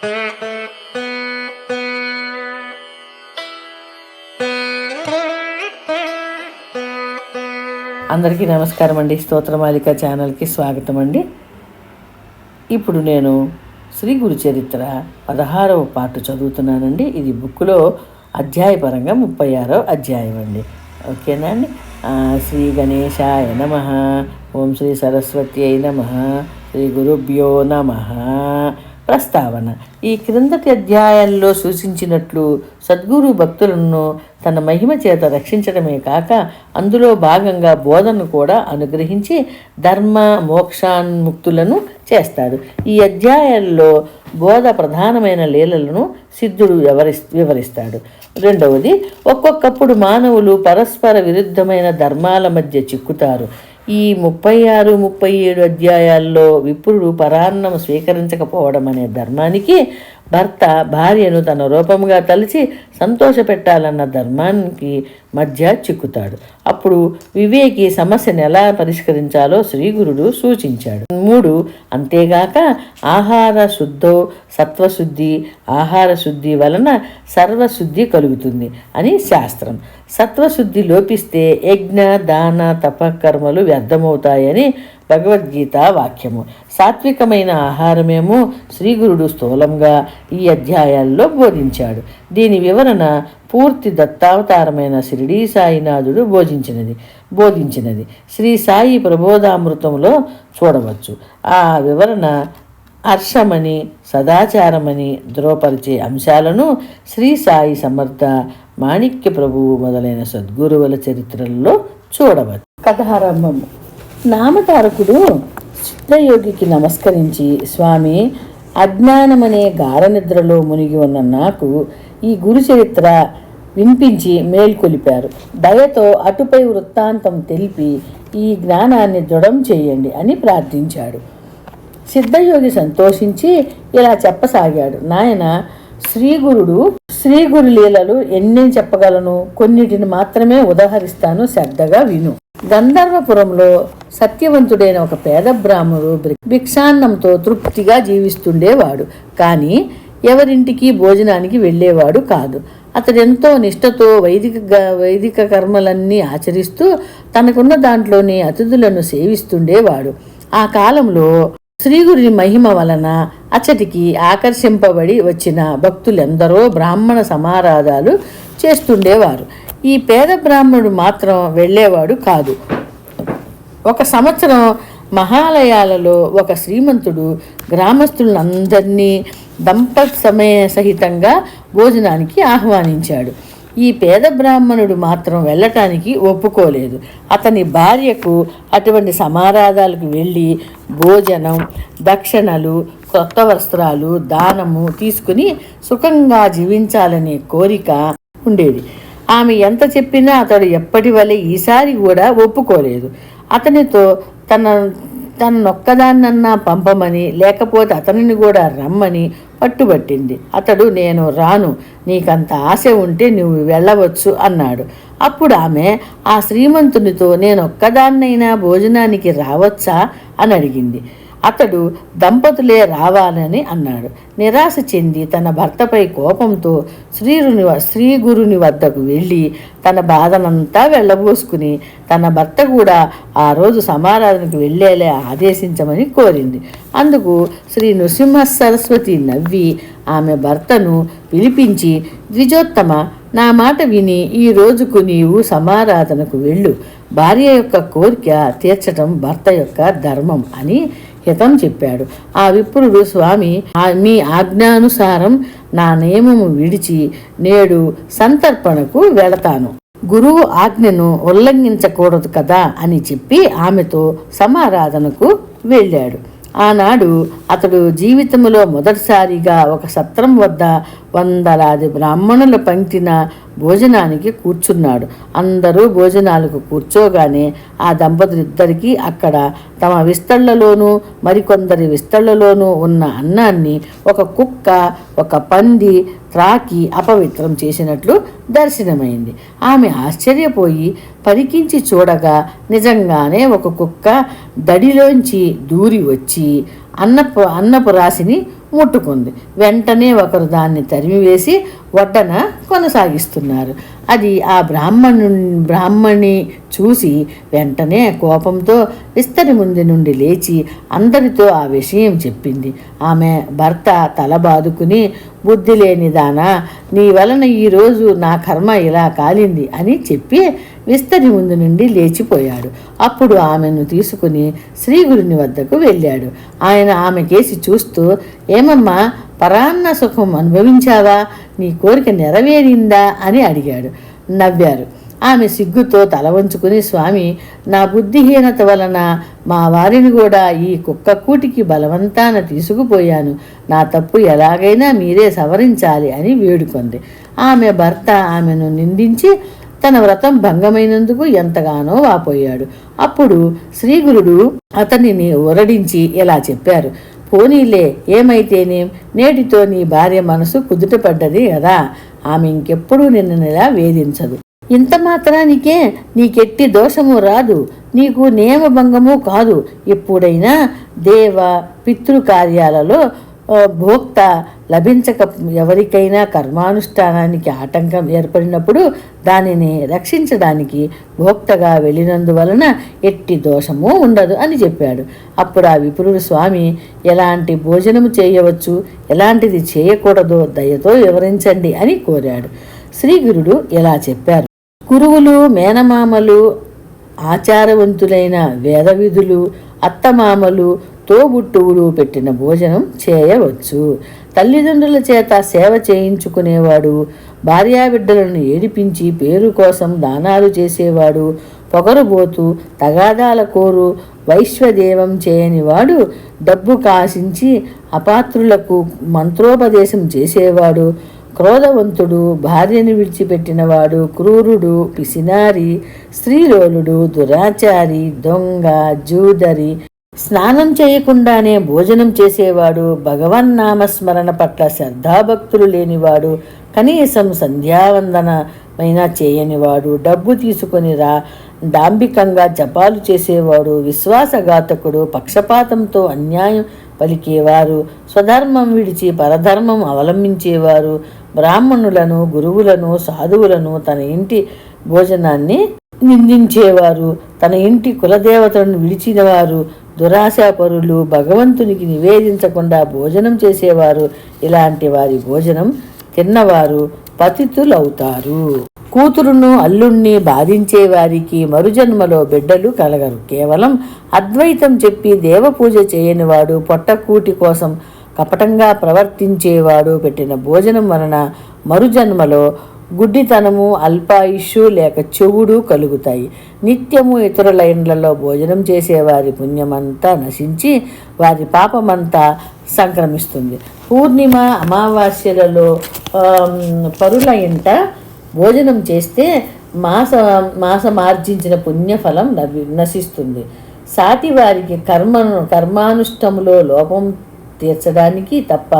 అందరికీ నమస్కారం అండి. స్తోత్రమాలిక ఛానల్కి స్వాగతం అండి. ఇప్పుడు నేను శ్రీ గురు చరిత్ర పదహారవ పార్ట్ చదువుతున్నానండి. ఇది బుక్లో అధ్యాయపరంగా ముప్పై ఆరో అధ్యాయం అండి. ఓకేనా అండి? శ్రీ గణేశాయ నమ ఓం శ్రీ సరస్వతి అయి నమ శ్రీ గురుభ్యో నమ. ప్రస్తావన. ఈ క్రిందటి అధ్యాయాల్లో సూచించినట్లు సద్గురు భక్తులను తన మహిమ చేత రక్షించడమే కాక అందులో భాగంగా బోధనను కూడా అనుగ్రహించి ధర్మ మోక్షాన్ముక్తులను చేస్తాడు. ఈ అధ్యాయాల్లో బోధ ప్రధానమైన లీలలను సిద్ధుడు వివరి వివరిస్తాడు. రెండవది ఒక్కొక్కప్పుడు మానవులు పరస్పర విరుద్ధమైన ధర్మాల మధ్య చిక్కుతారు. ఈ ముప్పై ఆరు ముప్పై ఏడు అధ్యాయాల్లో విప్రుడు పరాన్నం స్వీకరించకపోవడం అనే ధర్మానికి భర్త భార్యను తన రూపంగా తలిచి సంతోషపెట్టాలన్న ధర్మానికి మధ్య చిక్కుతాడు. అప్పుడు వివేకి సమస్యను ఎలా పరిష్కరించాలో శ్రీగురుడు సూచించాడు. మూడు అంతేగాక ఆహార శుద్ధో సత్వశుద్ధి ఆహార శుద్ధి వలన సర్వశుద్ధి కలుగుతుంది అని శాస్త్రం. సత్వశుద్ధి లోపిస్తే యజ్ఞ దాన తపకర్మలు వ్యర్థమవుతాయని భగవద్గీత వాక్యము. సాత్వికమైన ఆహారమేమో శ్రీగురుడు స్థూలంగా ఈ అధ్యాయాల్లో బోధించాడు. దీని వివరణ పూర్తి దత్తావతారమైన షిరిడీ సాయినాథుడు బోధించినది బోధించినది. శ్రీ సాయి ప్రబోధామృతంలో చూడవచ్చు. ఆ వివరణ హర్షమని సదాచారమని ధృవపరిచే అంశాలను శ్రీ సాయి సమర్థ మాణిక్య ప్రభువు మొదలైన సద్గురువుల చరిత్రల్లో చూడవచ్చు. కథారంభము. నామతారకుడు చిత్రయోగికి నమస్కరించి స్వామి అజ్ఞానమనే గాఢనిద్రలో మునిగి ఉన్న నాకు ఈ గురు చరిత్ర వినిపించి మేల్కొలిపారు దయతో అటుపై వృత్తాంతం తెలిపి ఈ జ్ఞానాన్ని దృఢం చేయండి అని ప్రార్థించాడు. సిద్ధయోగి సంతోషించి ఇలా చెప్పసాగాడు. నాయన శ్రీగురుడు శ్రీగురు లీలలు ఎన్ని చెప్పగలను? కొన్నిటిని మాత్రమే ఉదాహరిస్తాను శ్రద్ధగా విను. గంధర్వపురంలో సత్యవంతుడైన ఒక పేద బ్రాహ్మడు భిక్షాన్నంతో తృప్తిగా జీవిస్తుండేవాడు. కానీ ఎవరింటికి భోజనానికి వెళ్ళేవాడు కాదు. అతడెంతో నిష్టతో వైదిక వైదిక కర్మలన్నీ ఆచరిస్తూ తనకున్న దాంట్లోని అతిథులను సేవిస్తుండేవాడు. ఆ కాలంలో శ్రీగురి మహిమ వలన అచ్చటికి ఆకర్షింపబడి వచ్చిన భక్తులెందరో బ్రాహ్మణ సమారాధాలు చేస్తుండేవారు. ఈ పేద బ్రాహ్మణుడు మాత్రం వెళ్ళేవాడు కాదు. ఒక సంవత్సరం మహాలయాలలో ఒక శ్రీమంతుడు గ్రామస్తులందరినీ దంపత్ సమయ సహితంగా భోజనానికి ఆహ్వానించాడు. ఈ పేద బ్రాహ్మణుడు మాత్రం వెళ్ళటానికి ఒప్పుకోలేదు. అతని భార్యకు అటువంటి సమారాధాలకు వెళ్ళి భోజనం దక్షిణలు కొత్త వస్త్రాలు దానము తీసుకుని సుఖంగా జీవించాలనే కోరిక ఉండేది. ఆమె ఎంత చెప్పినా అతడు ఎప్పటి వలె ఈసారి కూడా ఒప్పుకోలేదు. అతనితో తన తనొక్కదాన్నన్నా పంపమని లేకపోతే అతనిని కూడా రమ్మని పట్టుబట్టింది. అతడు నేను రాను. నీకంత ఆశ ఉంటే నువ్వు వెళ్ళవచ్చు అన్నాడు. అప్పుడు ఆమె ఆ శ్రీమంతునితో నేను ఒక్కదాన్నైనా భోజనానికి రావచ్చా? అని అడిగింది. అతడు దంపతులే రావాలని అన్నాడు. నిరాశ చెంది తన భర్తపై కోపంతో శ్రీరుని శ్రీగురుని శ్రీ గురుని వద్దకు వెళ్ళి తన బాధనంతా వెళ్ళబోసుకుని తన భర్త కూడా ఆ రోజు సమారాధనకు వెళ్ళేలా ఆదేశించమని కోరింది. అందుకు శ్రీ నృసింహ సరస్వతి నవ్వి ఆమె భర్తను పిలిపించి ద్విజోత్తమ నా మాట విని ఈ రోజుకు నీవు సమారాధనకు వెళ్ళు. భార్య యొక్క కోరిక తీర్చటం భర్త యొక్క ధర్మం అని హితం చెప్పాడు. ఆ విప్రుడు స్వామి "ఆ- మీ ఆజ్ఞానుసారం నా నియమము విడిచి నేడు సంతర్పణకు వెళతాను. గురువు ఆజ్ఞను ఉల్లంఘించకూడదు కదా అని చెప్పి ఆమెతో సమారాధనకు వెళ్ళాడు. ఆనాడు అతడు జీవితంలో మొదటిసారిగా ఒక సత్రం వద్ద వందలాది బ్రాహ్మణుల పంక్తిన భోజనానికి కూర్చున్నాడు. అందరూ భోజనాలకు కూర్చోగానే ఆ దంపతులిద్దరికీ అక్కడ తమ విస్తళ్ళలోనూ మరికొందరి విస్తళ్ళలోనూ ఉన్న అన్నాన్ని ఒక కుక్క ఒక పంది త్రాకి అపవిత్రం చేసినట్లు దర్శనమైంది. ఆమె ఆశ్చర్యపోయి పరికించి చూడగా నిజంగానే ఒక కుక్క దడిలోంచి దూరి వచ్చి అన్నపు అన్నపు రాశిని ముట్టుకుంది. వెంటనే ఒకరు దాన్ని తరిమివేసి వడ్డన కొనసాగిస్తున్నారు. అది ఆ బ్రాహ్మణు బ్రాహ్మణి చూసి వెంటనే కోపంతో విస్తరి ముందు నుండి లేచి అందరితో ఆ విషయం చెప్పింది. ఆమె భర్త తల బాదుకుని బుద్ధి లేని దానా నీ వలన ఈరోజు నా కర్మ ఇలా కాలింది అని చెప్పి విస్తరి ముందు నుండి లేచిపోయాడు. అప్పుడు ఆమెను తీసుకుని శ్రీగురుని వద్దకు వెళ్ళాడు. ఆయన ఆమె కేసి చూస్తూ ఏమమ్మా పరాన్న సుఖం అనుభవించావా? నీ కోరిక నెరవేరిందా? అని అడిగాడు. నవ్వారు. ఆమె సిగ్గుతో తల వంచుకుని స్వామి నా బుద్ధిహీనత వలన మా వారిని కూడా ఈ కుక్క కూటికి బలవంతాన తీసుకుపోయాను. నా తప్పు ఎలాగైనా మీరే సవరించాలి అని వేడుకొంది. ఆమె భర్త ఆమెను నిందించి తన వ్రతం భంగమైనందుకు ఎంతగానో వాపోయాడు. అప్పుడు శ్రీగురుడు అతనిని ఉరడించి ఇలా చెప్పారు పోనీలే ఏమైతేనేం? నేటితో నీ భార్య మనసు కుదుటపడ్డది కదా ఆమె ఇంకెప్పుడూ నిన్ననిలా వేధించదు. ఇంత మాత్రానికే నీకెట్టి దోషము రాదు నీకు నియమభంగము కాదు. ఎప్పుడైనా దేవ పితృకార్యాలలో కార్యాలలో భోక్త లభించక ఎవరికైనా కర్మానుష్ఠానానికి ఆటంకం ఏర్పడినప్పుడు దానిని రక్షించడానికి భోక్తగా వెళ్ళినందువలన ఎట్టి దోషము ఉండదు అని చెప్పాడు. అప్పుడు ఆ విపురుడు స్వామి ఎలాంటి భోజనము చేయవచ్చు? ఎలాంటిది చేయకూడదో దయతో వివరించండి అని కోరాడు. శ్రీగురుడు ఇలా చెప్పారు. గురువులు మేనమామలు ఆచారవంతులైన వేదవిధులు అత్తమామలు తోబుట్టువులు పెట్టిన భోజనం చేయవచ్చు. తల్లిదండ్రుల చేత సేవ చేయించుకునేవాడు భార్యాబిడ్డలను ఏడిపించి పేరు కోసం దానాలు చేసేవాడు పొగరుబోతు తగాదాల కోరు వైశ్వదేవం చేయనివాడు డబ్బు కాశించి అపాత్రులకు మంత్రోపదేశం చేసేవాడు క్రోధవంతుడు భార్యను విడిచిపెట్టినవాడు క్రూరుడు పిసినారి స్త్రీలోలుడు దురాచారి దొంగ జూదరి స్నానం చేయకుండానే భోజనం చేసేవాడు భగవన్నామస్మరణ పట్ల శ్రద్ధాభక్తులు లేనివాడు కనీసం సంధ్యావందనమైనా చేయనివాడు డబ్బు తీసుకొని రా డాంబికంగా జపాలు చేసేవాడు విశ్వాసఘాతకుడు పక్షపాతంతో అన్యాయం పలికేవారు స్వధర్మం విడిచి పరధర్మం అవలంబించేవారు బ్రాహ్మణులను గురువులను సాధువులను తన ఇంటి భోజనాన్ని నిందించేవారు తన ఇంటి కులదేవతలను విడిచినవారు దురాశాపరులు భగవంతునికి నివేదించకుండా భోజనం చేసేవారు. ఇలాంటి వారి భోజనం తిన్నవారు పతితులవుతారు. కూతురును అల్లుణ్ణి బాధించే వారికి మరుజన్మలో బిడ్డలు కలగరు. కేవలం అద్వైతం చెప్పి దేవపూజ చేయనివాడు పొట్టకూటి కోసం కపటంగా ప్రవర్తించేవాడు పెట్టిన భోజనం వలన మరుజన్మలో గుడ్డితనము అల్పాయుషు లేక చెవుడు కలుగుతాయి. నిత్యము ఇతరుల ఇండ్లలో భోజనం చేసేవారి పుణ్యమంతా నశించి వారి పాపమంతా సంక్రమిస్తుంది. పూర్ణిమ అమావాస్యలలో పరుల ఇంట భోజనం చేస్తే మాస మాసమార్జించిన పుణ్యఫలం నవి నశిస్తుంది. సాటివారికి కర్మను కర్మానుష్టములో లోపం తీర్చడానికి తప్ప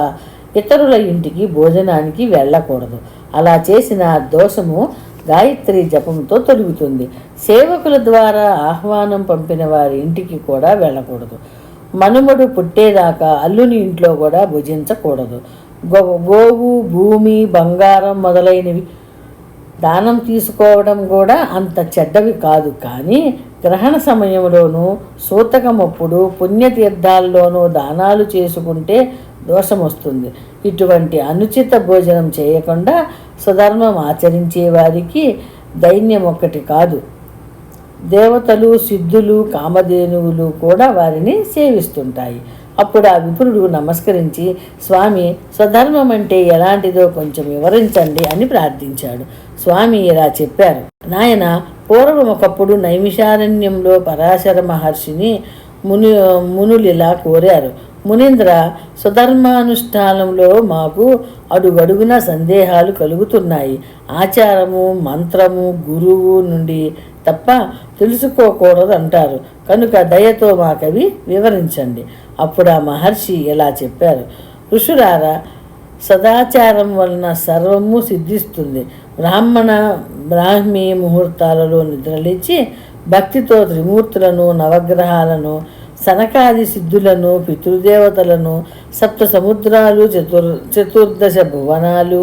ఇతరుల ఇంటికి భోజనానికి వెళ్ళకూడదు. అలా చేసిన దోషము గాయత్రి జపంతో తొలుగుతుంది. సేవకుల ద్వారా ఆహ్వానం పంపిన వారి ఇంటికి కూడా వెళ్ళకూడదు. మనుమడు పుట్టేదాకా అల్లుని ఇంట్లో కూడా భుజించకూడదు. గో గోవు భూమి బంగారం మొదలైనవి దానం తీసుకోవడం కూడా అంత చెడ్డవి కాదు. కానీ గ్రహణ సమయంలోనూ సూతకమప్పుడు పుణ్యతీర్థాల్లోనూ దానాలు చేసుకుంటే దోషం వస్తుంది ఇటువంటి అనుచిత భోజనం చేయకుండా సుధర్మం ఆచరించే వారికి దైన్యం ఒక్కటి కాదు. దేవతలు సిద్ధులు కామధేనువులు కూడా వారిని సేవిస్తుంటాయి. అప్పుడు ఆ విపురుడు నమస్కరించి స్వామి స్వధర్మం అంటే ఎలాంటిదో కొంచెం వివరించండి అని ప్రార్థించాడు. స్వామి ఇలా చెప్పారు. నాయన పూర్వం ఒకప్పుడు నైమిషారణ్యంలో పరాశర మహర్షిని ముని మునులిలా కోరారు. మునీంద్ర సుధర్మానుష్ఠానంలో మాకు అడుగడుగున సందేహాలు కలుగుతున్నాయి. ఆచారము మంత్రము గురువు నుండి తప్ప తెలుసుకోకూడదు అంటారు కనుక దయతో మాకవి వివరించండి. అప్పుడు ఆ మహర్షి ఇలా చెప్పారు. ఋషులారా సదాచారం వలన సర్వము సిద్ధిస్తుంది. బ్రాహ్మణ బ్రాహ్మీ ముహూర్తాలలో నిద్రలేచి భక్తితో త్రిమూర్తులను నవగ్రహాలను సనకాది సిద్ధులను పితృదేవతలను సప్త సముద్రాలు చతుర్ చతుర్దశ భువనాలు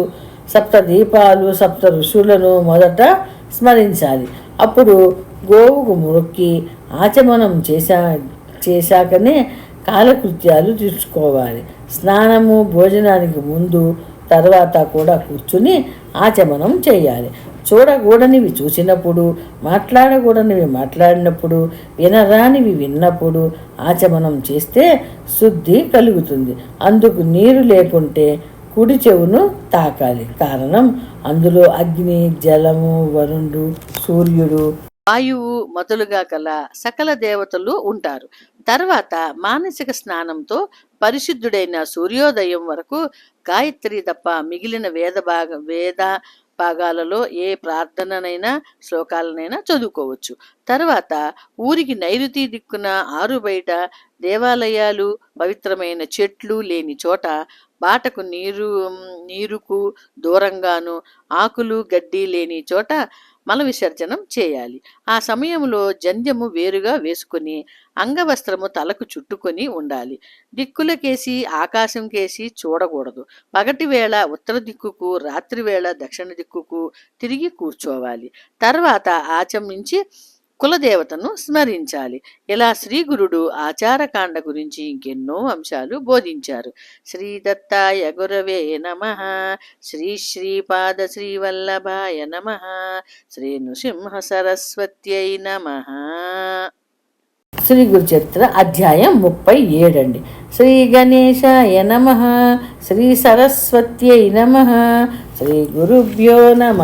సప్త దీపాలు సప్త ఋషులను మొదట స్మరించాలి. అప్పుడు గోవుకు మొక్కి ఆచమనం చేశా చేశాకనే కాలకృత్యాలు తీర్చుకోవాలి. స్నానము భోజనానికి ముందు తర్వాత కూడా కూర్చుని ఆచమనం చేయాలి. చూడకూడనివి చూసినప్పుడు మాట్లాడకూడనివి మాట్లాడినప్పుడు వినరానివి విన్నప్పుడు ఆచమనం చేస్తే శుద్ధి కలుగుతుంది. అందుకు నీరు లేకుంటే కుడి చెవును తాకాలి. కారణం అందులో అగ్ని జలము వరుణుడు సూర్యుడు. వాయువు మొదలుగా కల సకల దేవతలు ఉంటారు. తర్వాత మానసిక స్నానంతో పరిశుద్ధుడైన సూర్యోదయం వరకు గాయత్రి తప్ప మిగిలిన వేద భాగ వేద భాగాలలో ఏ ప్రార్థననైనా శ్లోకాలనైనా చదువుకోవచ్చు. తర్వాత ఊరికి నైరుతి దిక్కున ఆరు బయట దేవాలయాలు పవిత్రమైన చెట్లు లేని చోట బాటకు నీరు నీరుకు దూరంగాను ఆకులు గడ్డి లేని చోట మల విసర్జనం చేయాలి. ఆ సమయంలో జంధ్యము వేరుగా వేసుకుని అంగవస్త్రము తలకు చుట్టుకొని ఉండాలి. దిక్కులకేసి ఆకాశం కేసి చూడకూడదు. పగటి వేళ ఉత్తర దిక్కుకు రాత్రి వేళ దక్షిణ దిక్కుకు తిరిగి కూర్చోవాలి. తర్వాత ఆచమించి కులదేవతను స్మరించాలి. ఇలా శ్రీ గురుడు ఆచారకాండ గురించి ఇంకెన్నో అంశాలు బోధించారు. శ్రీ దత్తాయ గురవే నమ. శ్రీ శ్రీపాద శ్రీవల్లభాయ నమ. శ్రీ నృసింహ సరస్వత్యై నమ. శ్రీ గురు చరిత్ర అధ్యాయం ముప్పై ఏడండి. శ్రీ గణేశాయ నమ. శ్రీ సరస్వత్యై నమ. శ్రీ గురుభ్యో నమ.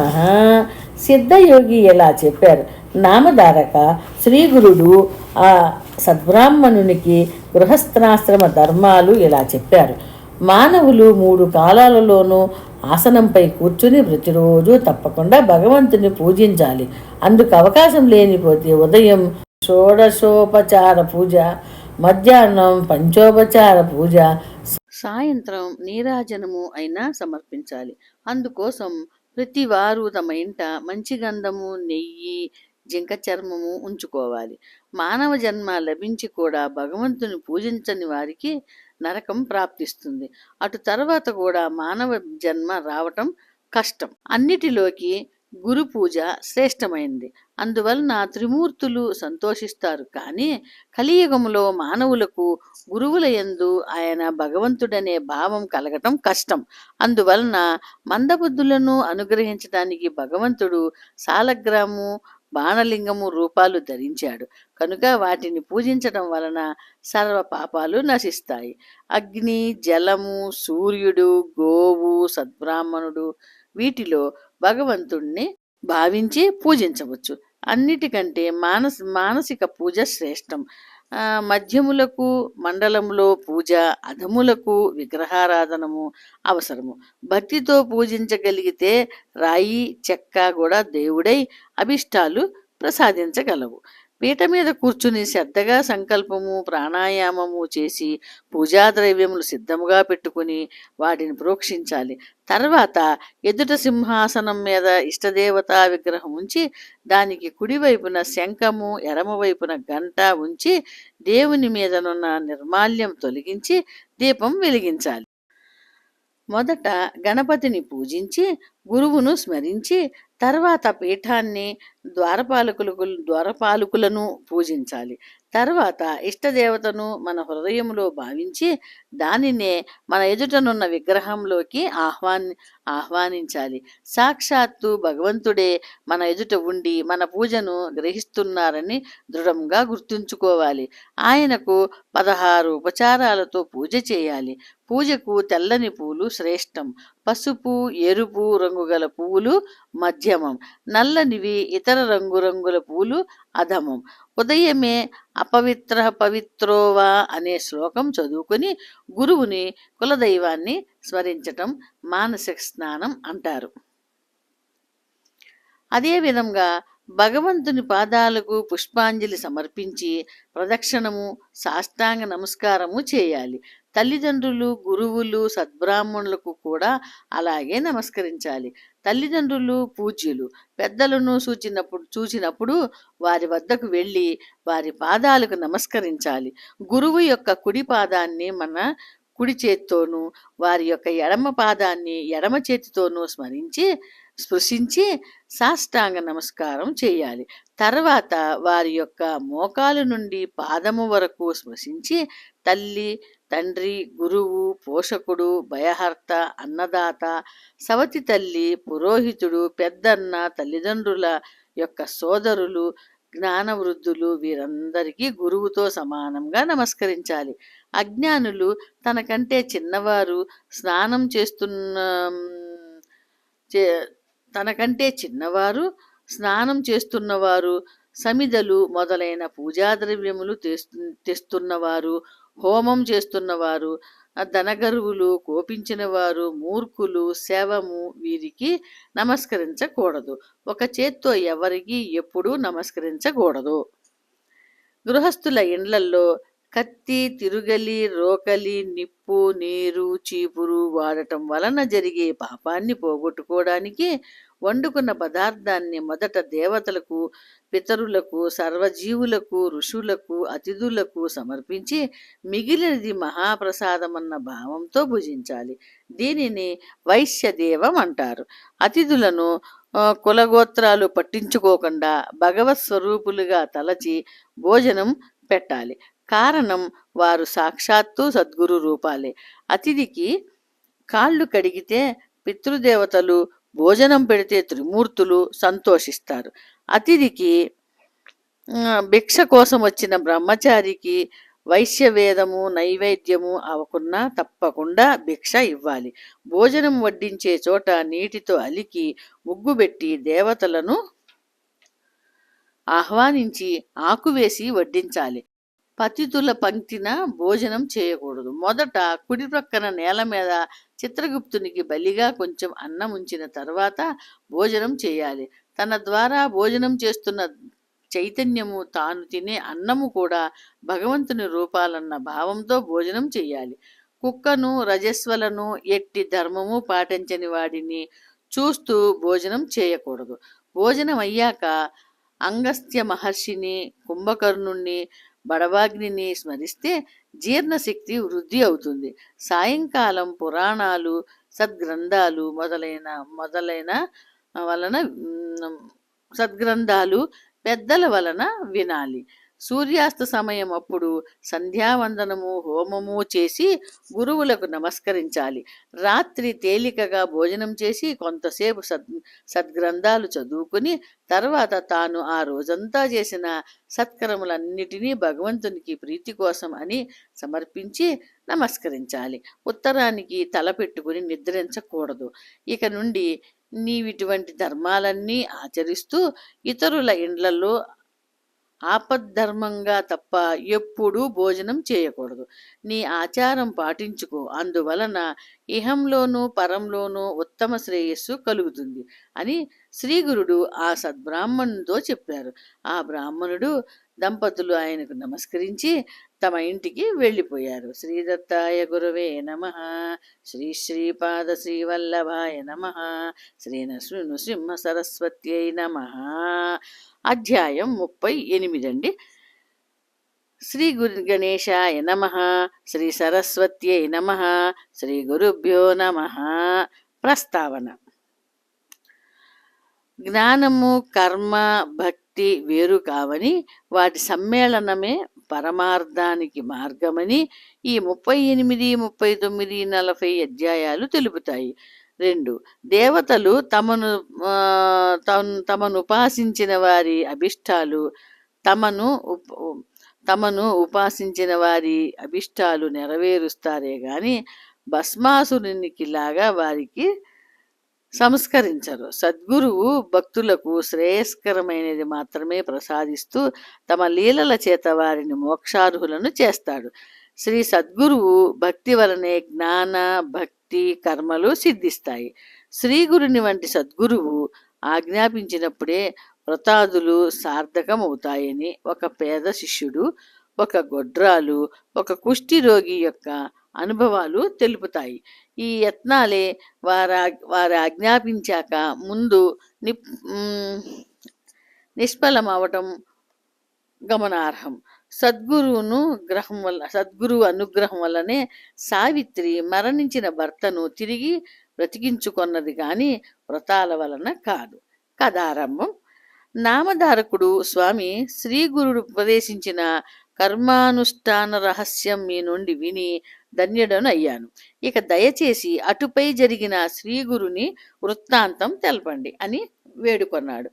సిద్ధయోగి ఎలా చెప్పారు? నామధారక శ్రీ గురుడు ఆ సద్బ్రాహ్మణునికి గృహస్థాశ్రమ ధర్మాలు ఇలా చెప్పారు. మానవులు మూడు కాలాలలోనూ ఆసనంపై కూర్చుని ప్రతిరోజు తప్పకుండా భగవంతుని పూజించాలి. అందుకు అవకాశం లేనిపోతే ఉదయం షోడశోపచార పూజ మధ్యాహ్నం పంచోపచార పూజ సాయంత్రం నీరాజనము అయినా సమర్పించాలి. అందుకోసం ప్రతి వారు తమ ఇంట మంచి గంధము నెయ్యి జింక చర్మము ఉంచుకోవాలి. మానవ జన్మ లభించి కూడా భగవంతుని పూజించని వారికి నరకం ప్రాప్తిస్తుంది. అటు తర్వాత కూడా మానవ జన్మ రావటం కష్టం. అన్నిటిలోకి గురు పూజ శ్రేష్టమైంది. అందువలన త్రిమూర్తులు సంతోషిస్తారు. కానీ కలియుగములో మానవులకు గురువుల యందు ఆయన భగవంతుడనే భావం కలగటం కష్టం. అందువలన మందబుద్ధులను అనుగ్రహించడానికి భగవంతుడు సాలగ్రాము బాణలింగము రూపాలు ధరించాడు. కనుక వాటిని పూజించడం వలన సర్వ పాపాలు నశిస్తాయి. అగ్ని జలము సూర్యుడు గోవు సద్బ్రాహ్మణుడు వీటిలో భగవంతుణ్ణి భావించి పూజించవచ్చు. అన్నిటికంటే మానస్ మానసిక పూజ శ్రేష్టం. మధ్యములకు మండలంలో పూజ అధములకు విగ్రహారాధనము అవసరము. భక్తితో పూజించగలిగితే రాయి చెక్క కూడా దేవుడై అభిష్టాలు ప్రసాదించగలవు. పీట మీద కూర్చుని శ్రద్ధగా సంకల్పము ప్రాణాయామము చేసి పూజా ద్రవ్యములు సిద్ధముగా పెట్టుకుని వాటిని ప్రోక్షించాలి. తర్వాత ఎదుట సింహాసనం మీద ఇష్టదేవతా విగ్రహం ఉంచి దానికి కుడివైపున శంఖము ఎడమవైపున గంట ఉంచి దేవుని మీదనున్న నిర్మాల్యం తొలగించి దీపం వెలిగించాలి. మొదట గణపతిని పూజించి గురువును స్మరించి తర్వాత పీఠాన్ని ద్వారపాలకులకు ద్వారపాలకులను పూజించాలి. తర్వాత ఇష్టదేవతను మన హృదయంలో భావించి దానినే మన ఎదుటనున్న విగ్రహంలోకి ఆహ్వాని ఆహ్వానించాలి. సాక్షాత్తు భగవంతుడే మన ఎదుట ఉండి మన పూజను గ్రహిస్తున్నారని దృఢంగా గుర్తుంచుకోవాలి. ఆయనకు పదహారు ఉపచారాలతో పూజ చేయాలి. పూజకు తెల్లని పూలు శ్రేష్టం. పసుపు ఎరుపు రంగు గల పువ్వులు మధ్యమం. నల్లనివి ఇతర రంగురంగుల పూలు అధమం. ఉదయమే అపవిత్ర పవిత్రోవా అనే శ్లోకం చదువుకుని గురువుని కులదైవాన్ని స్మరించటం మానసిక స్నానం అంటారు. అదే విధంగా భగవంతుని పాదాలకు పుష్పాంజలి సమర్పించి ప్రదక్షిణము సాష్టాంగ నమస్కారము చేయాలి. తల్లిదండ్రులు గురువులు సద్బ్రాహ్మణులకు కూడా అలాగే నమస్కరించాలి. తల్లిదండ్రులు పూజ్యులు పెద్దలను సూచినప్పుడు చూసినప్పుడు వారి వద్దకు వెళ్ళి వారి పాదాలకు నమస్కరించాలి. గురువు యొక్క కుడి పాదాన్ని మన కుడి చేతితోనూ వారి యొక్క ఎడమ పాదాన్ని ఎడమ చేతితోనూ స్మరించి స్పృశించి సాష్టాంగ నమస్కారం చేయాలి. తర్వాత వారి యొక్క మోకాలు నుండి పాదము వరకు స్పృశించి తల్లి తండ్రి గురువు పోషకుడు భయహర్త అన్నదాత సవతి తల్లి పురోహితుడు పెద్దన్న తల్లిదండ్రుల యొక్క సోదరులు జ్ఞానవృద్ధులు వీరందరికీ గురువుతో సమానంగా నమస్కరించాలి. అజ్ఞానులు తనకంటే చిన్నవారు స్నానం చేస్తున్న చే తనకంటే చిన్నవారు స్నానం చేస్తున్నవారు సమిదలు మొదలైన పూజాద్రవ్యములు తెస్తు తెస్తున్నవారు హోమం చేస్తున్నవారు ధనగరువులు కోపించిన వారు మూర్ఖులు శవము వీరికి నమస్కరించకూడదు. ఒక చేత్తో ఎవరికి ఎప్పుడూ నమస్కరించకూడదు. గృహస్థుల ఇండ్లల్లో కత్తి తిరుగలి రోకలి నిప్పు నీరు చీపురు వాడటం వలన జరిగే పాపాన్ని పోగొట్టుకోవడానికి వండుకున్న పదార్థాన్ని మొదట దేవతలకు పితరులకు సర్వజీవులకు ఋషులకు అతిథులకు సమర్పించి మిగిలినది మహాప్రసాదమన్న భావంతో భుజించాలి దీనిని వైశ్యదేవం అంటారు. అతిథులను కులగోత్రాలు పట్టించుకోకుండా భగవత్ స్వరూపులుగా తలచి భోజనం పెట్టాలి. కారణం వారు సాక్షాత్తు సద్గురు రూపాలే. అతిథికి కాళ్ళు కడిగితే పితృదేవతలు భోజనం పెడితే త్రిమూర్తులు సంతోషిస్తారు. అతిథికి భిక్ష కోసం వచ్చిన బ్రహ్మచారికి వైశ్యవేదము నైవేద్యము అవకున్నా తప్పకుండా భిక్ష ఇవ్వాలి. భోజనం వడ్డించే చోట నీటితో అలికి ముగ్గుబెట్టి దేవతలను ఆహ్వానించి ఆకువేసి వడ్డించాలి. పతితుల పంక్తిన భోజనం చేయకూడదు. మొదట కుడి ప్రక్కన నేల మీద చిత్రగుప్తునికి బలిగా కొంచెం అన్నం ఉంచిన తర్వాత భోజనం చేయాలి. తన ద్వారా భోజనం చేస్తున్న చైతన్యము తాను తినే అన్నము కూడా భగవంతుని రూపాలన్న భావంతో భోజనం చేయాలి. కుక్కను రజస్వలను ఎట్టి ధర్మము పాటించని వాడిని చూస్తూ భోజనం చేయకూడదు. భోజనం అయ్యాక అంగస్త్య మహర్షిని కుంభకర్ణుణ్ణి బడవాగ్నిని స్మరిస్తే జీర్ణశక్తి వృద్ధి అవుతుంది. సాయంకాలం పురాణాలు సద్గ్రంథాలు మొదలైన మొదలైన వలన సద్గ్రంథాలు పెద్దల వలన వినాలి. సూర్యాస్త సమయం అప్పుడు సంధ్యావందనము హోమము చేసి గురువులకు నమస్కరించాలి. రాత్రి తేలికగా భోజనం చేసి కొంతసేపు సద్ సద్గ్రంథాలు చదువుకుని తర్వాత తాను ఆ రోజంతా చేసిన సత్కరములన్నిటినీ భగవంతునికి ప్రీతి కోసం అని సమర్పించి నమస్కరించాలి. ఉత్తరానికి తల పెట్టుకుని నిద్రించకూడదు. ఇక నుండి నీవిటువంటి ధర్మాలన్నీ ఆచరిస్తూ ఇతరుల ఇండ్లలో ఆపద్ధర్మంగా తప్ప ఎప్పుడూ భోజనం చేయకూడదు. నీ ఆచారం పాటించుకో. అందువలన ఇహంలోనూ పరంలోనూ ఉత్తమ శ్రేయస్సు కలుగుతుంది అని శ్రీగురుడు ఆ సద్బ్రాహ్మణునితో చెప్పారు. ఆ బ్రాహ్మణుడు దంపతులు ఆయనకు నమస్కరించి తమ ఇంటికి వెళ్ళిపోయారు. శ్రీదత్తాయ గురవే నమ. శ్రీ శ్రీపాద శ్రీవల్లభాయ నమ. శ్రీ నృసింహ సరస్వత్యై నమ. అధ్యాయం ముప్పై ఎనిమిది అండి. శ్రీ గురు గణేశాయ నమ శ్రీ సరస్వత్యై నమ శ్రీ గురుభ్యో నమ. ప్రస్తావన. జ్ఞానము కర్మ భక్తి వేరు కావని వాటి సమ్మేళనమే పరమార్థానికి మార్గమని ఈ ముప్పై ఎనిమిది ముప్పై తొమ్మిది నలభై అధ్యాయాలు తెలుపుతాయి. రెండు. దేవతలు తమను తమను ఉపాసించిన వారి అభిష్టాలు తమను తమను ఉపాసించిన వారి అభిష్టాలు నెరవేరుస్తారే గాని భస్మాసురునికి లాగా వారికి సంస్కరించరు. సద్గురువు భక్తులకు శ్రేయస్కరమైనది మాత్రమే ప్రసాదిస్తూ తమ లీలల చేత వారిని మోక్షార్హులను చేస్తాడు. శ్రీ సద్గురువు భక్తి వలనే జ్ఞాన భక్తి కర్మలు సిద్ధిస్తాయి. శ్రీ గురుని వంటి సద్గురువు ఆజ్ఞాపించినప్పుడే వ్రతాదులు సార్థకమవుతాయని ఒక పేద శిష్యుడు ఒక గొడ్రాలు ఒక కుష్టి రోగి యొక్క అనుభవాలు తెలుపుతాయి. ఈ యత్నాలే వారా వారు ఆజ్ఞాపించాక ముందు నిప్ నిష్ఫలమవటం గమనార్హం. సద్గురువును గ్రహం వల్ల సద్గురువు అనుగ్రహం వల్లనే సావిత్రి మరణించిన భర్తను తిరిగి బ్రతికించుకొన్నది కానీ వ్రతాల వలన కాదు. కథారంభం. నామధారకుడు స్వామి శ్రీ గురుడు ఉపదేశించిన కర్మానుష్ఠాన రహస్యం మీ నుండి విని ధన్యుడను అయ్యాను. ఇక దయచేసి అటుపై జరిగిన శ్రీ గురుని వృత్తాంతం తెలపండి అని వేడుకొన్నాడు.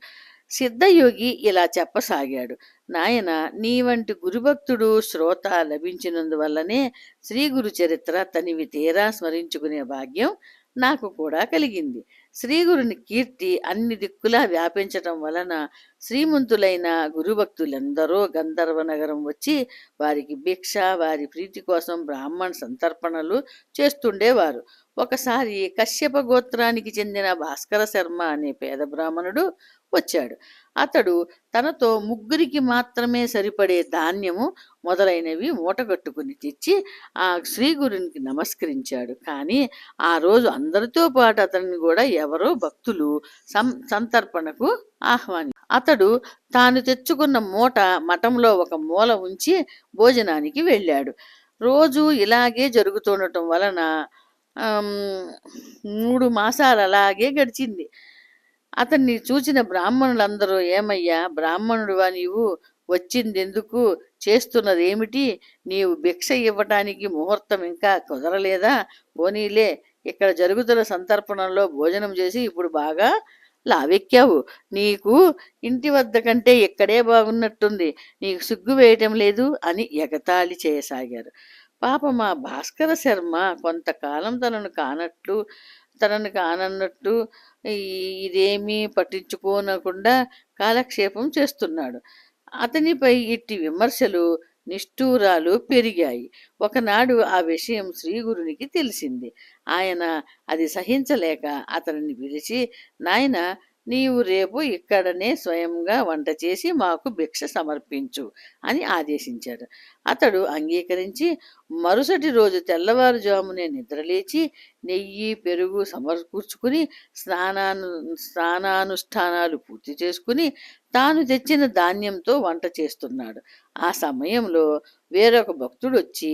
సిద్ధయోగి ఇలా చెప్పసాగాడు. నాయన నీ వంటి గురుభక్తుడు శ్రోత లభించినందువల్లనే శ్రీ గురు చరిత్ర తనివి తీరా స్మరించుకునే భాగ్యం నాకు కూడా కలిగింది. శ్రీగురుని కీర్తి అన్ని దిక్కులా వ్యాపించటం వలన శ్రీమంతులైన గురుభక్తులెందరో గంధర్వ నగరం వచ్చి వారికి భిక్ష వారి ప్రీతి కోసం బ్రాహ్మణ సంతర్పణలు చేస్తుండేవారు. ఒకసారి కశ్యప గోత్రానికి చెందిన భాస్కర శర్మ అనే పేద బ్రాహ్మణుడు వచ్చాడు. అతడు తనతో ముగ్గురికి మాత్రమే సరిపడే ధాన్యము మొదలైనవి మూటగట్టుకుని తెచ్చి ఆ శ్రీగురునికి నమస్కరించాడు. కానీ ఆ రోజు అందరితో పాటు అతన్ని కూడా ఎవరో భక్తులు సం సంతర్పణకు ఆహ్వాని అతడు తాను తెచ్చుకున్న మూట మఠంలో ఒక మూల ఉంచి భోజనానికి వెళ్ళాడు. రోజు ఇలాగే జరుగుతుండటం వలన మూడు మాసాలు అలాగే గడిచింది. అతన్ని చూసిన బ్రాహ్మణులందరూ ఏమయ్యా బ్రాహ్మణుడివా నీవు? వచ్చిందెందుకు? చేస్తున్నదేమిటి? నీవు భిక్ష ఇవ్వటానికి ముహూర్తం ఇంకా కుదరలేదా? పోనీలే ఇక్కడ జరుగుతున్న సంతర్పణలో భోజనం చేసి ఇప్పుడు బాగా లావెక్కావు. నీకు ఇంటి వద్ద కంటే ఇక్కడే బాగున్నట్టుంది. నీకు సిగ్గు వేయటం లేదు అని ఎగతాళి చేయసాగారు. పాప మా భాస్కర శర్మ కొంతకాలం తనను కానట్లు తనను కానన్నట్టు ఇదేమీ పట్టించుకోనకుండా కాలక్షేపం చేస్తున్నాడు. అతనిపై ఇట్టి విమర్శలు నిష్ఠూరాలు పెరిగాయి. ఒకనాడు ఆ విషయం శ్రీగురునికి తెలిసింది. ఆయన అది సహించలేక అతనిని పిలిచి నాయన నీవు రేపు ఇక్కడనే స్వయంగా వంట చేసి మాకు భిక్ష సమర్పించు అని ఆదేశించాడు. అతడు అంగీకరించి మరుసటి రోజు తెల్లవారుజామునే నిద్రలేచి నెయ్యి పెరుగు సమకూర్చుకుని స్నానాను స్నానానుష్ఠానాలు పూర్తి చేసుకుని తాను తెచ్చిన ధాన్యంతో వంట చేస్తున్నాడు. ఆ సమయంలో వేరొక భక్తుడు వచ్చి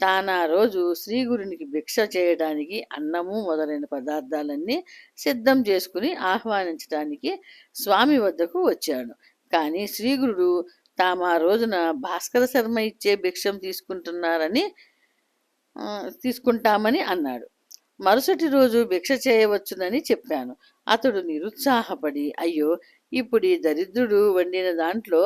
తానా రోజు రోజు శ్రీగురునికి భిక్ష చేయడానికి అన్నము మొదలైన పదార్థాలన్నీ సిద్ధం చేసుకుని ఆహ్వానించడానికి స్వామి వద్దకు వచ్చాడు. కానీ శ్రీగురుడు తాము ఆ రోజున భాస్కర శర్మ ఇచ్చే భిక్షం తీసుకుంటున్నారని తీసుకుంటామని అన్నాడు. మరుసటి రోజు భిక్ష చేయవచ్చునని చెప్పాను. అతడు నిరుత్సాహపడి అయ్యో ఇప్పుడు ఈ దరిద్రుడు వండిన దాంట్లో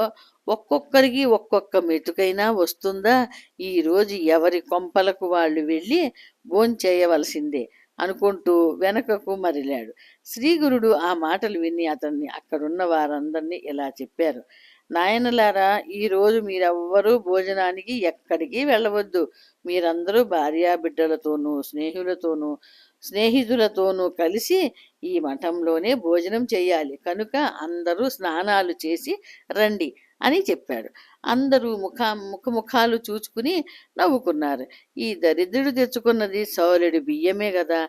ఒక్కొక్కరికి ఒక్కొక్క మెతుకైనా వస్తుందా? ఈరోజు ఎవరి కొంపలకు వాళ్ళు వెళ్ళి భోంచేయవలసిందే అనుకుంటూ వెనకకు మరిలాడు. శ్రీగురుడు ఆ మాటలు విని అతన్ని అక్కడున్న వారందరినీ ఇలా చెప్పారు. నాయనలారా ఈ రోజు మీరెవ్వరూ భోజనానికి ఎక్కడికి వెళ్ళవద్దు. మీరందరూ భార్యాబిడ్డలతోనూ స్నేహితులతోనూ స్నేహితులతోనూ కలిసి ఈ మఠంలోనే భోజనం చేయాలి. కనుక అందరూ స్నానాలు చేసి రండి అని చెప్పాడు. అందరూ ముఖా ముఖముఖాలు చూచుకుని నవ్వుకున్నారు. ఈ దరిద్రుడు తెచ్చుకున్నది సౌలుడి బియ్యమే కదా.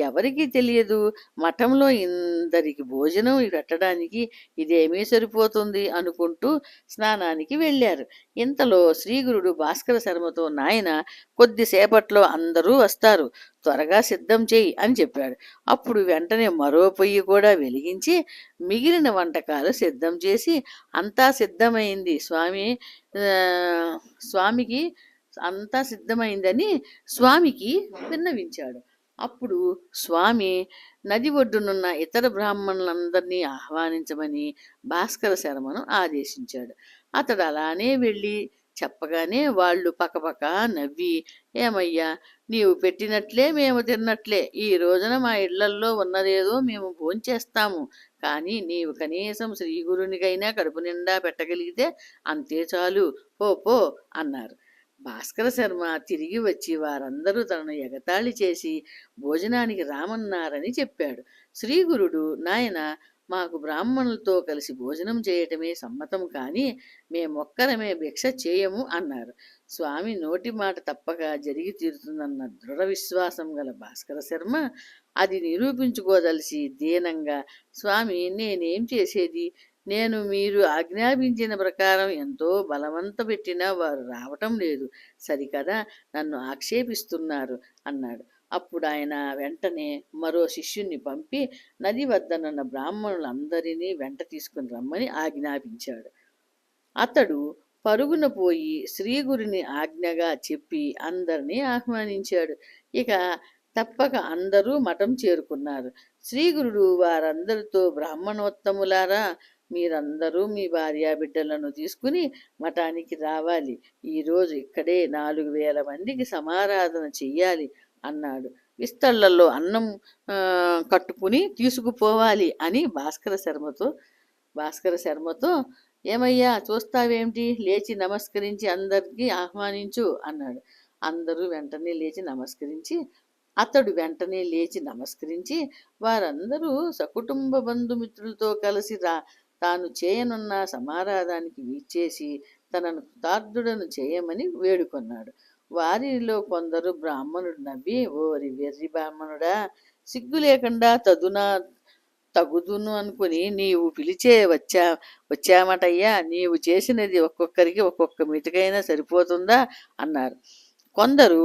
ఎవరికీ తెలియదు. మఠంలో ఇందరికి భోజనం పెట్టడానికి ఇదేమీ సరిపోతుంది అనుకుంటూ స్నానానికి వెళ్ళారు. ఇంతలో శ్రీగురుడు భాస్కర శర్మతో నాయన కొద్దిసేపట్లో అందరూ వస్తారు. త్వరగా సిద్ధం చేయి అని చెప్పాడు. అప్పుడు వెంటనే మరో పొయ్యి కూడా వెలిగించి మిగిలిన వంటకాలు సిద్ధం చేసి అంతా సిద్ధమైంది. స్వామి స్వామికి అంతా సిద్ధమైందని స్వామికి విన్నవించాడు. అప్పుడు స్వామి నది ఒడ్డునున్న ఇతర బ్రాహ్మణులందరినీ ఆహ్వానించమని భాస్కర శర్మను ఆదేశించాడు. అతడు అలానే వెళ్ళి చెప్పగానే వాళ్ళు పకపక నవ్వి ఏమయ్యా నీవు పెట్టినట్లే మేము తిన్నట్లే. ఈ రోజున మా ఇళ్ళల్లో ఉన్నదేదో మేము భోంచేస్తాము. కానీ నీవు కనీసం శ్రీగురునికైనా కడుపు నిండా పెట్టగలిగితే అంతే చాలు. పో పో అన్నారు. భాస్కర శర్మ తిరిగి వచ్చి వారందరూ తనను ఎగతాళి చేసి భోజనానికి రామన్నారని చెప్పాడు. శ్రీగురుడు నాయన మాకు బ్రాహ్మణులతో కలిసి భోజనం చేయటమే సమ్మతం కానీ మేమొక్కరమే భిక్ష చేయము అన్నారు. స్వామి నోటి మాట తప్పక జరిగి తీరుతుందన్న దృఢ విశ్వాసం గల భాస్కర శర్మ అది నిరూపించుకోదలిసి దీనంగా స్వామి నేనేం చేసేది? నేను మీరు ఆజ్ఞాపించిన ప్రకారం ఎంతో బలవంత పెట్టినా వారు రావటం లేదు. సరికదా? నన్ను ఆక్షేపిస్తున్నారు అన్నాడు. అప్పుడు ఆయన వెంటనే మరో శిష్యుణ్ణి పంపి నది వద్దనున్న బ్రాహ్మణులందరినీ వెంట తీసుకుని రమ్మని ఆజ్ఞాపించాడు. అతడు పరుగున పోయి శ్రీగురిని ఆజ్ఞగా చెప్పి అందరినీ ఆహ్వానించాడు. ఇక తప్పక అందరూ మఠం చేరుకున్నారు. శ్రీగురుడు వారందరితో బ్రాహ్మణోత్తములారా మీరందరూ మీ భార్యా బిడ్డలను తీసుకుని మఠానికి రావాలి. ఈరోజు ఇక్కడే నాలుగు వేల మందికి సమారాధన చెయ్యాలి. అన్నాడు. విస్తళ్ళలో అన్నం కట్టుకుని తీసుకుపోవాలి అని భాస్కర శర్మతో భాస్కర శర్మతో ఏమయ్యా చూస్తావేమిటి? లేచి నమస్కరించి అందరికీ ఆహ్వానించు అన్నాడు. అందరూ వెంటనే లేచి నమస్కరించి అతడు వెంటనే లేచి నమస్కరించి వారందరూ సకుటుంబ బంధుమిత్రులతో కలిసి రా తాను చేయనున్న సమారాధానికి వీచేసి తనను కృతార్థుడను చేయమని వేడుకొన్నాడు. వారిలో కొందరు బ్రాహ్మణుడు నవ్వి ఓరి వెర్రి బ్రాహ్మణుడా సిగ్గు లేకుండా తదునా తగుదును అనుకుని నీవు పిలిచే వచ్చా వచ్చామటయ్యా నీవు చేసినది ఒక్కొక్కరికి ఒక్కొక్క మిటికైనా సరిపోతుందా? అన్నారు. కొందరు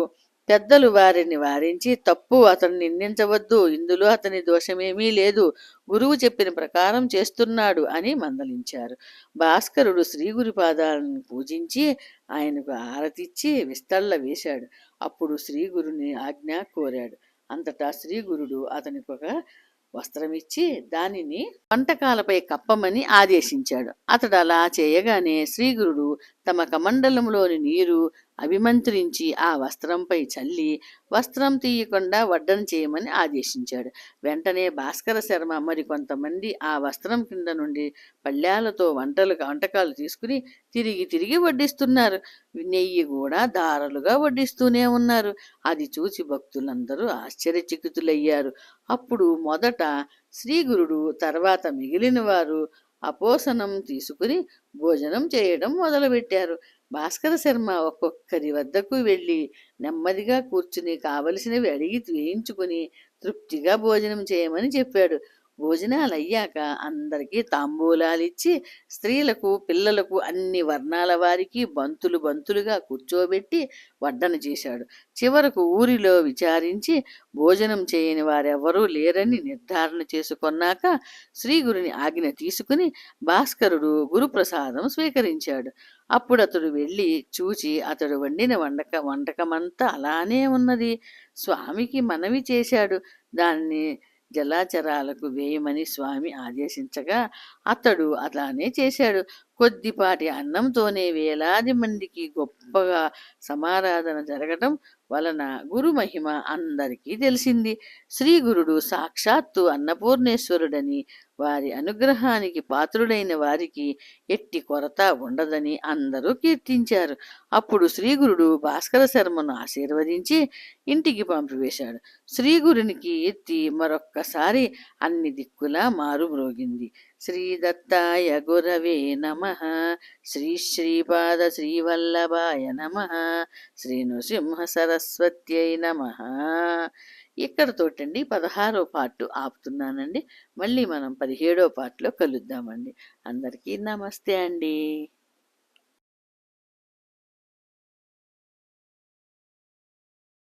పెద్దలు వారిని వారించి తప్పు అతను నిందించవద్దు ఇందులో అతని దోషమేమీ లేదు గురువు చెప్పిన ప్రకారం చేస్తున్నాడు అని మందలించారు. భాస్కరుడు శ్రీగురి పాదాలను పూజించి ఆయనకు ఆరతిచ్చి విస్తళ్ళ వేశాడు. అప్పుడు శ్రీగురుని ఆజ్ఞ కోరాడు. అంతటా శ్రీగురుడు అతనికి ఒక వస్త్రమిచ్చి దానిని వంటకాలపై కప్పమని ఆదేశించాడు. అతడు అలా చేయగానే శ్రీగురుడు తమ కమండలంలోని నీరు అభిమంత్రించి ఆ వస్త్రంపై చల్లి వస్త్రం తీయకుండా వడ్డన చేయమని ఆదేశించాడు. వెంటనే భాస్కర శర్మ మరికొంతమంది ఆ వస్త్రం కింద నుండి పళ్ళ్యాలతో వంటలు వంటకాలు తీసుకుని తిరిగి తిరిగి వడ్డిస్తున్నారు. నెయ్యి కూడా దారలుగా వడ్డిస్తూనే ఉన్నారు. అది చూసి భక్తులందరూ ఆశ్చర్యచకితులయ్యారు. అప్పుడు మొదట శ్రీగురుడు తర్వాత మిగిలిన వారు అపోసనం తీసుకుని భోజనం చేయడం మొదలుపెట్టారు. భాస్కర శర్మ ఒక్కొక్కరి వద్దకు వెళ్ళి నెమ్మదిగా కూర్చుని కావలసినవి అడిగి వేయించుకుని తృప్తిగా భోజనం చేయమని చెప్పాడు. భోజనాలు అయ్యాక అందరికీ తాంబూలాలిచ్చి స్త్రీలకు పిల్లలకు అన్ని వర్ణాల వారికి బంతులు బంతులుగా కూర్చోబెట్టి వడ్డన చేశాడు. చివరకు ఊరిలో విచారించి భోజనం చేయని వారెవరూ లేరని నిర్ధారణ చేసుకొన్నాక శ్రీగురుని ఆజ్ఞ తీసుకుని భాస్కరుడు గురుప్రసాదం స్వీకరించాడు. అప్పుడు అతడు వెళ్ళి చూచి అతడు వండిన వండక వంటకమంతా అలానే ఉన్నది. స్వామికి మనవి చేశాడు. దాన్ని జలాచరాలకు వేయమని స్వామి ఆదేశించగా అతడు అలానే చేశాడు. కొద్దిపాటి అన్నంతోనే వేలాది మందికి గొప్పగా సమారాధన జరగటం వలన గురు మహిమ అందరికీ తెలిసింది. శ్రీ గురుడు సాక్షాత్తు అన్నపూర్ణేశ్వరుడని వారి అనుగ్రహానికి పాత్రుడైన వారికి ఎట్టి కొరత ఉండదని అందరూ కీర్తించారు. అప్పుడు శ్రీగురుడు భాస్కర శర్మను ఆశీర్వదించి ఇంటికి పంపివేశాడు. శ్రీగురునికి ఎత్తి మరొక్కసారి అన్ని దిక్కులా మారుమ్రోగింది. శ్రీ దత్తాయ గురవే నమ శ్రీ శ్రీపాద శ్రీవల్లభాయ నమ శ్రీ నృసింహ సరస్వత్యై నమ. ఇక్కడతోటండి పదహారో పార్ట్ ఆపుతున్నానండి. మళ్ళీ మనం పదిహేడో పార్ట్లో కలుద్దామండి. అందరికీ నమస్తే అండి.